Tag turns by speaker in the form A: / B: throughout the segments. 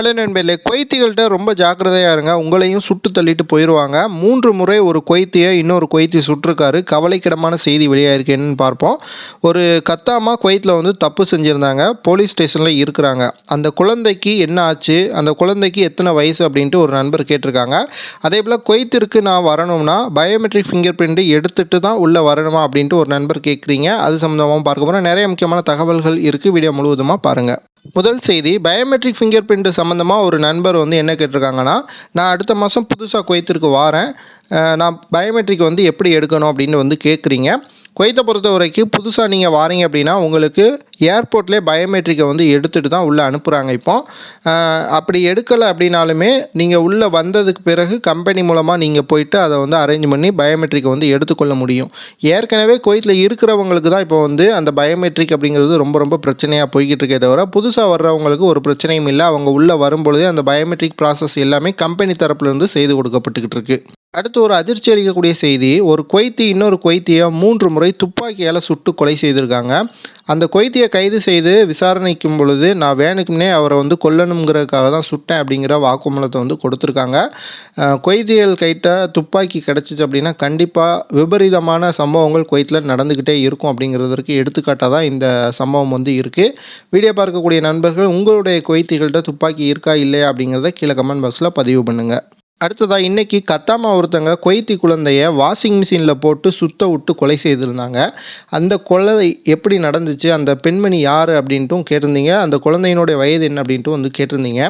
A: Hello நண்பர்களே கொய்த்திகள்கிட்ட ரொம்ப ஜாக்கிரதையாக இருங்க. உங்களையும் சுட்டு தள்ளிட்டு போயிடுவாங்க மூன்று முறை ஒரு கொய்த்தியை இன்னொரு கொய்த்தி சுட்டிருக்காரு. கவலைக்கிடமான செய்தி வெளியாயிருக்கு என்னன்னு பார்ப்போம். ஒரு கத்தாமா குவைத்தில் வந்து தப்பு செஞ்சுருந்தாங்க. போலீஸ் ஸ்டேஷனில் இருக்கிறாங்க. அந்த குழந்தைக்கு என்ன ஆச்சு? அந்த குழந்தைக்கு எத்தனை வயசு அப்படின்ட்டு ஒரு நண்பர் கேட்டிருக்காங்க. அதே போல் குவைத்திற்கு நான் வரணும்னா பயோமெட்ரிக் ஃபிங்கர் பிரிண்ட் எடுத்துகிட்டு தான் உள்ளே வரணுமா அப்படின்ட்டு ஒரு நண்பர் கேட்குறீங்க. அது சம்மந்தமாக பார்க்க போகிறோம் நிறைய முக்கியமான தகவல்கள் இருக்குது வீடியோ முழுவதுமாக பாருங்கள் முதல் செய்தி பயோமெட்ரிக் ஃபிங்கர் பிரிண்ட் சம்மந்தமாக ஒரு நண்பர் வந்து என்ன கேட்டிருக்காங்கன்னா நான் அடுத்த மாதம் புதுசாக குவைத்திற்கு வாரேன். நான் பயோமெட்ரிக் வந்து எப்படி எடுக்கணும் அப்படின்னு வந்து கேட்குறீங்க குவைத்தை பொறுத்த வரைக்கும் புதுசாக நீங்கள் வாரீங்க அப்படின்னா உங்களுக்கு ஏர்போர்ட்லேயே பயோமெட்ரிக்கை வந்து எடுத்துகிட்டு தான் உள்ளே அனுப்புகிறாங்க இப்போ. அப்படி எடுக்கலை அப்படின்னாலுமே நீங்கள் உள்ளே வந்ததுக்கு பிறகு கம்பெனி மூலமாக நீங்கள் போயிட்டு அதை வந்து அரேஞ்ச் பண்ணி பயோமெட்ரிக்கை வந்து எடுத்துக்கொள்ள முடியும். ஏற்கனவே குவைத்தில் இருக்கிறவங்களுக்கு தான் இப்போ வந்து அந்த பயோமெட்ரிக் அப்படிங்கிறது ரொம்ப ரொம்ப பிரச்சனையாக போய்கிட்டு இருக்கே தவிர புதுசாக வர்றவங்களுக்கு ஒரு பிரச்சனையும் இல்லை. அவங்க உள்ளே வரும்பொழுதே அந்த பயோமெட்ரிக் ப்ராசஸ் எல்லாமே கம்பெனி தரப்புலேருந்து செய்து கொடுக்கப்பட்டுக்கிட்டு இருக்குது அடுத்து ஒரு அதிர்ச்சி அளிக்கக்கூடிய செய்தி ஒரு கொய்த்தி இன்னொரு கொய்த்தியை மூன்று முறை துப்பாக்கியால் சுட்டு கொலை செய்திருக்காங்க. அந்த கொய்த்தியை கைது செய்து விசாரணைக்கும் பொழுது நான் வேணுக்குன்னே அவரை வந்து கொல்லணுங்கிறதுக்காக தான் சுட்டேன் அப்படிங்கிற வாக்குமூலத்தை வந்து கொடுத்துருக்காங்க. கொய்திகள் கைட்ட துப்பாக்கி கிடச்சிச்சு அப்படின்னா கண்டிப்பாக விபரீதமான சம்பவங்கள் கொய்த்தில் நடந்துக்கிட்டே இருக்கும் அப்படிங்கிறதற்கு எடுத்துக்காட்டாக தான் இந்த சம்பவம் வந்து இருக்குது வீடியோ பார்க்கக்கூடிய நண்பர்கள் உங்களுடைய கொய்த்திகள்கிட்ட துப்பாக்கி இருக்கா இல்லையா அப்படிங்கிறத கீழே கமெண்ட் பாக்ஸில் பதிவு பண்ணுங்கள் அடுத்ததாக இன்றைக்கி கத்தாமா ஒருத்தங்க கொய்த்தி குழந்தைய வாஷிங் மிஷினில் போட்டு சுத்த விட்டு கொலை செய்திருந்தாங்க. அந்த கொலை எப்படி நடந்துச்சு? அந்த பெண்மணி யார் அப்படின்ட்டும் கேட்டிருந்தீங்க. அந்த குழந்தையினுடைய வயது என்ன அப்படின்ட்டும் வந்து கேட்டிருந்தீங்க.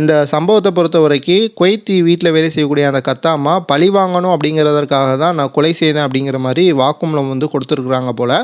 A: இந்த சம்பவத்தை பொறுத்த வரைக்கும் கொய்த்தி வீட்டில் வேலை செய்யக்கூடிய அந்த கத்தாமா பழி வாங்கணும் அப்படிங்கிறதற்காக தான் நான் கொலை செய்தேன் அப்படிங்கிற மாதிரி வாக்குமூலம் வந்து கொடுத்துருக்குறாங்க போல்.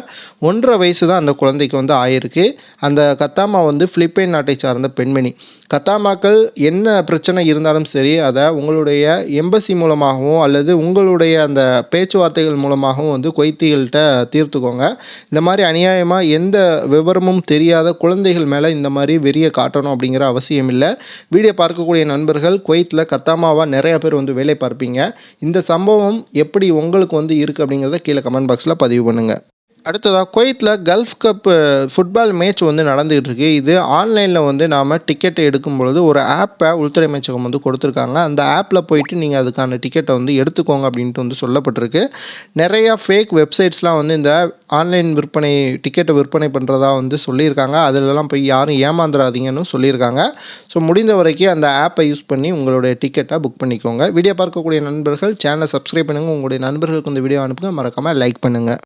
A: ஒன்றரை வயசு தான் அந்த குழந்தைக்கு வந்து ஆயிருக்கு. அந்த கத்தாமா வந்து பிலிப்பைன் நாட்டை சார்ந்த பெண்மணி. கத்தாமாக்கள் என்ன பிரச்சனை இருந்தாலும் சரி அதை உங்களுடைய எம்பசி மூலமாகவும் அல்லது உங்களுடைய அந்த பேச்சுவார்த்தைகள் மூலமாகவும் வந்து கொய்த்திகள்கிட்ட தீர்த்துக்கோங்க. இந்த மாதிரி அநியாயமாக எந்த விவரமும் தெரியாத குழந்தைகள் மேலே இந்த மாதிரி வெறிய காட்டணும் அப்படிங்கிற அவசியம் இல்லை. வீடியோ பார்க்கக்கூடிய நண்பர்கள் குவைத்தில் கத்தாமாவாக நிறைய பேர் வந்து வேலை பார்ப்பீங்க. இந்த சம்பவம் எப்படி உங்களுக்கு வந்து இருக்குது அப்படிங்கிறத கீழே கமெண்ட் பாக்ஸில் பதிவு பண்ணுங்கள் அடுத்ததாக குவைத்தில் கல்ஃப் கப் ஃபுட்பால் மேட்ச் வந்து நடந்துகிட்டு இருக்கு இது ஆன்லைனில் வந்து நாம் டிக்கெட்டை எடுக்கும் பொழுது ஒரு ஆப்பை உள்துறை அமைச்சகம் வந்து கொடுத்துருக்காங்க. அந்த ஆப்பில் போயிட்டு நீங்கள் அதுக்கான டிக்கெட்டை வந்து எடுத்துக்கோங்க அப்படின்ட்டு வந்து சொல்லப்பட்டிருக்கு. நிறையா ஃபேக் வெப்சைட்ஸ்லாம் வந்து இந்த ஆன்லைன் விற்பனை டிக்கெட்டை விற்பனை பண்ணுறதா வந்து சொல்லியிருக்காங்க. அதிலலாம் போய் யாரும் ஏமாந்துடாதீங்கன்னு சொல்லியிருக்காங்க. ஸோ முடிந்த வரைக்கும் அந்த ஆப்பை யூஸ் பண்ணி உங்களுடைய டிக்கெட்டை புக் பண்ணிக்கோங்க. வீடியோ பார்க்கக்கூடிய நண்பர்கள் சேனலை சப்ஸ்கிரைப் பண்ணுங்கள் உங்களுடைய நண்பர்களுக்கு இந்த வீடியோ அனுப்புங்க. மறக்காமல் லைக் பண்ணுங்கள்